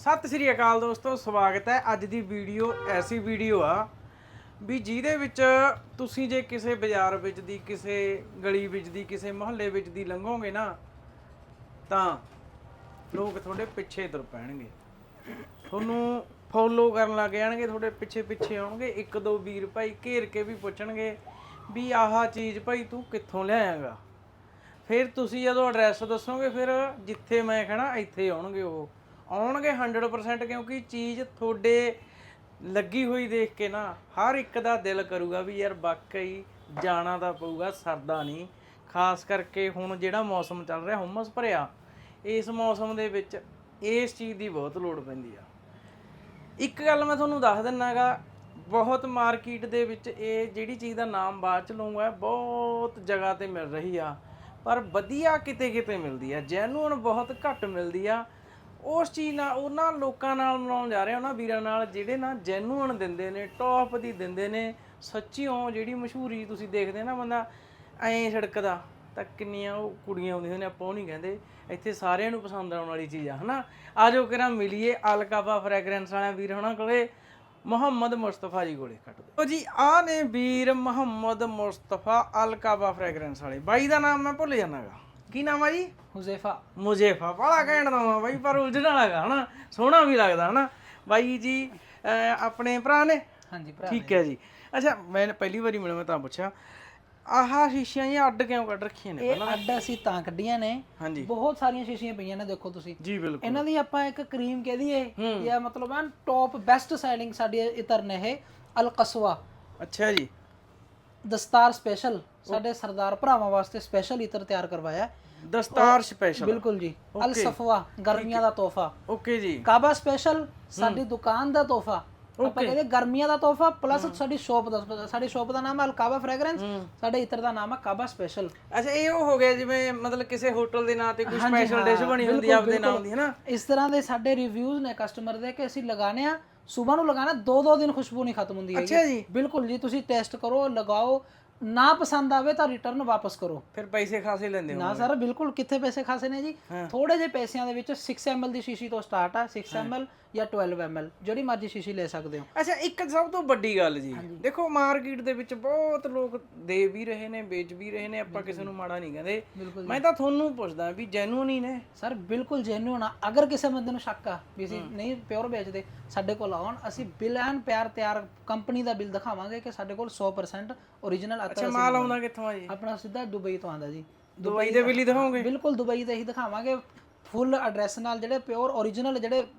ਸਤਿ ਸ੍ਰੀ ਅਕਾਲ ਦੋਸਤੋ, ਸਵਾਗਤ ਹੈ ਅੱਜ ਦੀ ਵੀਡੀਓ, ਐਸੀ ਵੀਡੀਓ ਆ ਵੀ ਜਿਹਦੇ ਵਿੱਚ ਤੁਸੀਂ ਜੇ ਕਿਸੇ ਬਾਜ਼ਾਰ ਵਿੱਚ ਦੀ, ਕਿਸੇ ਗਲੀ ਵਿੱਚ ਦੀ, ਕਿਸੇ ਮੁਹੱਲੇ ਵਿੱਚ ਦੀ ਲੰਘੋਗੇ ਨਾ, ਤਾਂ ਲੋਕ ਤੁਹਾਡੇ ਪਿੱਛੇ ਤੁਰ ਪੈਣਗੇ। ਤੁਹਾਨੂੰ ਫੋਲੋ ਕਰਨ ਲੱਗ ਜਾਣਗੇ, ਤੁਹਾਡੇ ਪਿੱਛੇ ਪਿੱਛੇ ਆਉਣਗੇ, ਇੱਕ ਦੋ ਵੀਰ ਭਾਈ ਘੇਰ ਕੇ ਵੀ ਪੁੱਛਣਗੇ ਵੀ ਆਹ ਚੀਜ਼ ਭਾਈ ਤੂੰ ਕਿੱਥੋਂ ਲਿਆਏਗਾ। ਫਿਰ ਤੁਸੀਂ ਜਦੋਂ ਐਡਰੈਸ ਦੱਸੋਗੇ, ਫਿਰ ਜਿੱਥੇ ਮੈਂ ਕਹਣਾ ਇੱਥੇ ਆਉਣਗੇ ਉਹ। ਆਉਣਗੇ 100% ਕਿਉਂਕਿ ਚੀਜ਼ ਤੁਹਾਡੇ ਲੱਗੀ ਹੋਈ ਦੇਖ ਕੇ ਨਾ ਹਰ ਇੱਕ ਦਾ ਦਿਲ ਕਰੂਗਾ ਵੀ ਯਾਰ ਵਾਕਈ ਜਾਣਾ ਤਾਂ ਪਊਗਾ, ਸਰਦਾ ਨਹੀਂ। ਖਾਸ ਕਰਕੇ ਹੁਣ ਜਿਹੜਾ ਮੌਸਮ ਚੱਲ ਰਿਹਾ, ਹੁਮਸ ਭਰਿਆ, ਇਸ ਮੌਸਮ ਦੇ ਵਿੱਚ ਇਸ ਚੀਜ਼ ਦੀ ਬਹੁਤ ਲੋੜ ਪੈਂਦੀ ਆ। ਇੱਕ ਗੱਲ ਮੈਂ ਤੁਹਾਨੂੰ ਦੱਸ ਦਿੰਨਾਗਾ, ਬਹੁਤ ਮਾਰਕੀਟ ਦੇ ਵਿੱਚ ਇਹ ਜਿਹੜੀ ਚੀਜ਼ ਦਾ ਨਾਮ ਬਾਅਦ ਚ ਲਊਂਗਾ, ਬਹੁਤ ਜਗ੍ਹਾ ਤੇ ਮਿਲ ਰਹੀ ਆ, ਪਰ ਵਧੀਆ ਕਿਤੇ ਕਿਤੇ ਮਿਲਦੀ ਆ ਜੈਨੂਨ ਬਹੁਤ ਘੱਟ ਮਿਲਦੀ ਆ। ਉਸ ਚੀਜ਼ ਨਾਲ ਉਹਨਾਂ ਲੋਕਾਂ ਨਾਲ ਮਿਲਾਉਣ ਜਾ ਰਹੇ ਉਹਨਾਂ ਵੀਰਾਂ ਨਾਲ, ਜਿਹੜੇ ਨਾ ਜੈਨੂਅਨ ਦਿੰਦੇ ਨੇ ਟੌਪ ਦੀ ਦਿੰਦੇ ਨੇ, ਸੱਚੀਓ ਜਿਹੜੀ ਮਸ਼ਹੂਰੀ ਤੁਸੀਂ ਦੇਖਦੇ ਨਾ ਬੰਦਾ, ਐਂ ਛੜਕਦਾ ਤਾਂ ਕਿੰਨੀਆਂ ਉਹ ਕੁੜੀਆਂ ਆਉਂਦੀਆਂ ਨੇ, ਆਪਾਂ ਉਹ ਨਹੀਂ ਕਹਿੰਦੇ, ਇੱਥੇ ਸਾਰਿਆਂ ਨੂੰ ਪਸੰਦ ਆਉਣ ਵਾਲੀ ਚੀਜ਼ ਆ, ਹਨਾ? ਆਜੋ ਕਿਰਾ, ਮਿਲੀਏ ਅਲਕਾਬਾ ਫ੍ਰੈਗਰੈਂਸ ਵਾਲਿਆਂ ਵੀਰ ਹੋਣਾ ਕੋਲੇ, ਮੁਹੰਮਦ ਮੁਸਤਫਾ ਜੀ ਕੋਲੇ ਕੱਟ ਦਿਓ। ਜੀ ਆ ਨੇ ਵੀਰ ਮੁਹੰਮਦ ਮੁਸਤਫਾ ਅਲਕਾਬਾ ਫ੍ਰੈਗਰੈਂਸ ਵਾਲੇ, ਬਾਈ ਦਾ ਨਾਮ ਮੈਂ ਭੁੱਲ ਜਾਣਾਗਾ। ਕੀ ਨਾਮ ਆ ਜੀ? ਹੁਜ਼ੈਫਾ ਮੁਜੇਫਾ ਬੜਾ ਘੈਂਟ ਨਾਮ ਆ ਬਾਈ ਪਰ ਉਲਝਣ ਵਾਲਾਗਾ ਹਨਾ? ਸੋਹਣਾ ਵੀ ਲੱਗਦਾ ਹਨਾ? ਬਾਈ ਜੀ ਅਹ ਆਪਣੇ ਭਰਾ ਨੇ? ਹਾਂਜੀ ਭਰਾ ਠੀਕ ਹੈ ਜੀ। ਅੱਛਾ ਮੈਂ ਪਹਿਲੀ ਵਾਰੀ ਮਿਲਿਆ ਮੈਂ ਤਾਂ ਪੁੱਛਿਆ ਆਹ ਸ਼ੀਸ਼ੀਆਂ ਇਹ ਅੱਡ ਕਿਉਂ ਕੱਢ ਰੱਖੀਆਂ ਨੇ ਇਹ ਅੱਡ ਅਸੀਂ ਤਾਂ ਕੱਢੀਆਂ ਨੇ। ਹਾਂਜੀ। ਬਹੁਤ ਸਾਰੀਆਂ ਸ਼ੀਸ਼ੀਆਂ ਪਈਆਂ ਨੇ ਦੇਖੋ ਤੁਸੀਂ। ਜੀ ਬਿਲਕੁਲ। ਇਹਨਾਂ ਦੀ ਆਪਾਂ ਇੱਕ ਕਰੀਮ ਕਹਿ ਦਈਏ ਜਾਂ ਮਤਲਬ ਐਨ ਟੌਪ ਬੈਸਟ ਸੈਲਿੰਗ ਸਾਡੀ ਇਤਰ ਨੇ ਇਹ ਅਲਕਸਵਾ। ਅੱਛਾ ਜੀ। ਦਸਤਾਰ ਸਪੈਸ਼ਲ ਸਾਡੇ ਸਰਦਾਰ ਭਰਾਵਾਂ ਵਾਸਤੇ ਸਪੈਸ਼ਲ ਇਤਰ ਤਿਆਰ ਕਰਵਾਇਆ। ਹੈ। ਦਸਤਾਰ ਸਪੈਸ਼ਲ ਬਿਲਕੁਲ ਜੀ। ਅਲ ਸਫਵਾ ਗਰਮੀਆਂ ਦਾ ਤੋਹਫਾ। ਓਕੇ ਜੀ। ਕਾਬਾ ਸਪੈਸ਼ਲ ਸਾਡੀ ਦੁਕਾਨ ਦਾ ਤੋਹਫਾ। ਆਪਾਂ ਕਹਿੰਦੇ ਗਰਮੀਆਂ ਦਾ ਤੋਹਫਾ ਪਲੱਸ ਸਾਡੀ ਸ਼ਾਪ ਦਾ ਸਾਡੀ ਸ਼ਾਪ ਦਾ ਨਾਮ ਹੈ ਅਲਕਾਬਾ ਫ੍ਰੈਗਰੈਂਸ ਸਾਡੇ ਇਤਰ ਦਾ ਨਾਮ ਹੈ ਕਾਬਾ ਸਪੈਸ਼ਲ ਅੱਛਾ ਇਹ ਉਹ ਹੋ ਗਿਆ ਜਿਵੇਂ ਮਤਲਬ ਕਿਸੇ ਹੋਟਲ ਦੇ ਨਾਂ ਤੇ ਕੋਈ ਸਪੈਸ਼ਲ ਡਿਸ਼ ਬਣੀ ਹੁੰਦੀ ਆ ਆਪਦੇ ਨਾਮ ਦੀ ਹੈਨਾ ਇਸ ਤਰ੍ਹਾਂ ਦੇ ਸਾਡੇ ਰਿਵਿਊਜ਼ ਨੇ ਕਸਟਮਰ ਦੇ ਕਿ ਅਸੀਂ ਲਗਾਣੇ ਆ ਸਵੇਰ ਨੂੰ ਲਗਾਣਾ ਦੋ ਦੋ ਦਿਨ ਖੁਸ਼ਬੂ ਨਹੀਂ ਖਤਮ ਹੁੰਦੀ ਅੱਛਾ ਜੀ। ਬਿਲਕੁਲ ਜੀ ਤੁਸੀਂ ਟੈਸਟ ਕਰੋ ਲਗਾਓ ਨਾ ਪਸੰਦ ਆਵੇ ਤਾਂ ਰਿਟਰਨ ਵਾਪਸ ਕਰੋ। ਫਿਰ ਪੈਸੇ ਖਾਸੇ ਲੈਂਦੇ ਹੋ ਨਾ ਸਰ ਬਿਲਕੁਲ ਕਿੱਥੇ ਪੈਸੇ ਖਾਸੇ ਨੇ ਜੀ? ਥੋੜੇ ਜਿਹੇ ਪੈਸਿਆਂ ਦੇ ਵਿੱਚ 6 ml ਦੀ ਸ਼ੀਸ਼ੀ ਤੋਂ ਸਟਾਰਟ ਆ 6 ml ਜਾਂ 12 ml ਜਿਹੜੀ ਮਰਜ਼ੀ ਸ਼ੀਸ਼ੀ ਲੈ ਸਕਦੇ ਹੋ। ਅੱਛਾ ਇੱਕ ਸਭ ਤੋਂ ਵੱਡੀ ਗੱਲ ਜੀ। ਦੇਖੋ ਮਾਰਕੀਟ ਦੇ ਵਿੱਚ ਬਹੁਤ ਲੋਕ ਦੇ ਵੀ ਰਹੇ ਨੇ ਵੇਚ ਵੀ ਰਹੇ ਨੇ ਆਪਾਂ ਕਿਸੇ ਨੂੰ ਮਾੜਾ ਨਹੀਂ ਕਹਿੰਦੇ। ਮੈਂ ਤਾਂ ਤੁਹਾਨੂੰ ਪੁੱਛਦਾ ਵੀ ਜੈਨੂਨ ਹੀ ਨੇ। ਸਰ ਬਿਲਕੁਲ ਜੈਨੂਨ ਆ। ਅਗਰ ਕਿਸੇ ਬੰਦੇ ਨੂੰ ਸ਼ੱਕ ਆ ਵੀ ਅਸੀਂ ਨਹੀਂ ਪਿਓਰ ਵੇਚਦੇ ਸਾਡੇ ਕੋਲ ਆਉਣ ਅਸੀਂ ਬਿਲ ਐਨ ਪਿਆਰ ਤਿਆਰ ਕੰਪਨੀ ਦਾ ਬਿੱਲ ਦਿਖਾਵਾਂਗੇ ਕਿ ਸਾਡੇ ਕੋਲ 100% ਓਰੀਜਨਲ ਅੱਛਾ ਮਾਲ ਆਉਂਦਾ ਕਿੱਥੋਂ ਆ ਜੀ? ਆਪਣਾ ਸਿੱਧਾ ਦੁਬਈ ਤੋਂ ਆਂਦਾ ਜੀ। ਦੁਬਈ ਦੇ ਬਿੱਲੀ ਦਿਖਾਓਗੇ? ਬਿਲਕੁਲ ਦੁਬਈ ਤੇ ਹੀ ਦਿਖਾਵਾਂਗੇ। ਫੁੱਲ ਐਡਰੈਸ ਨਾਲ ਜਿਹੜੇ ਪਿਓਰ ਓਰੀਜਨਲ ਜਿਹੜੇ